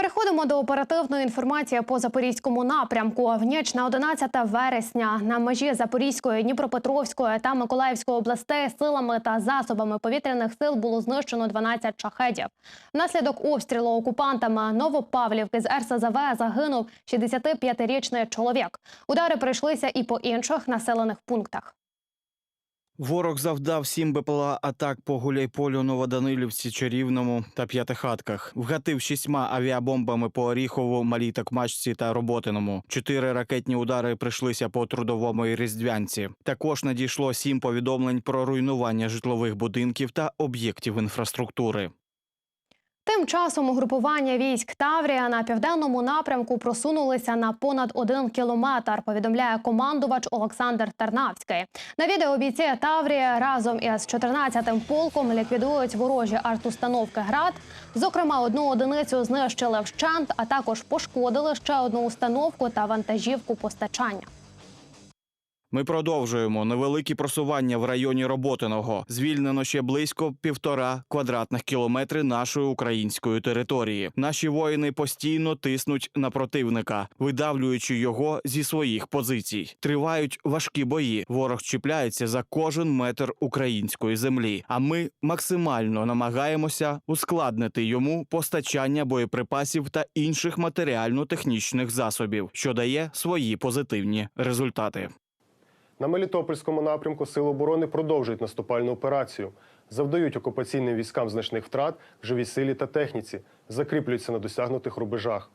Переходимо до оперативної інформації по запорізькому напрямку. В ніч на 11 вересня на межі Запорізької, Дніпропетровської та Миколаївської областей силами та засобами повітряних сил було знищено 12 шахедів. Внаслідок обстрілу окупантами Новопавлівки з РСЗВ загинув 65-річний чоловік. Удари прийшлися і по інших населених пунктах. Ворог завдав сім БПЛА атак по Гуляйполю, Новоданилівці, Чарівному та П'ятихатках. Вгатив шістьма авіабомбами по Оріхову, Малій Такмачці та Роботиному. Чотири ракетні удари прийшлися по трудовому і Різдвянці. Також надійшло сім повідомлень про руйнування житлових будинків та об'єктів інфраструктури. Тим часом угрупування військ Таврія на південному напрямку просунулися на понад один кілометр. Повідомляє командувач Олександр Тарнавський. На відео бійці Таврія разом із 14-м полком ліквідують ворожі артустановки град. Зокрема, одну одиницю знищили вщент, а також пошкодили ще одну установку та вантажівку постачання. Ми продовжуємо невеликі просування в районі Роботиного. Звільнено ще близько півтора квадратних кілометри нашої української території. Наші воїни постійно тиснуть на противника, видавлюючи його зі своїх позицій. Тривають важкі бої. Ворог чіпляється за кожен метр української землі. А ми максимально намагаємося ускладнити йому постачання боєприпасів та інших матеріально-технічних засобів, що дає свої позитивні результати. На Мелітопольському напрямку Сили оборони продовжують наступальну операцію, завдають окупаційним військам значних втрат в живій силі та техніці, закріплюються на досягнутих рубежах.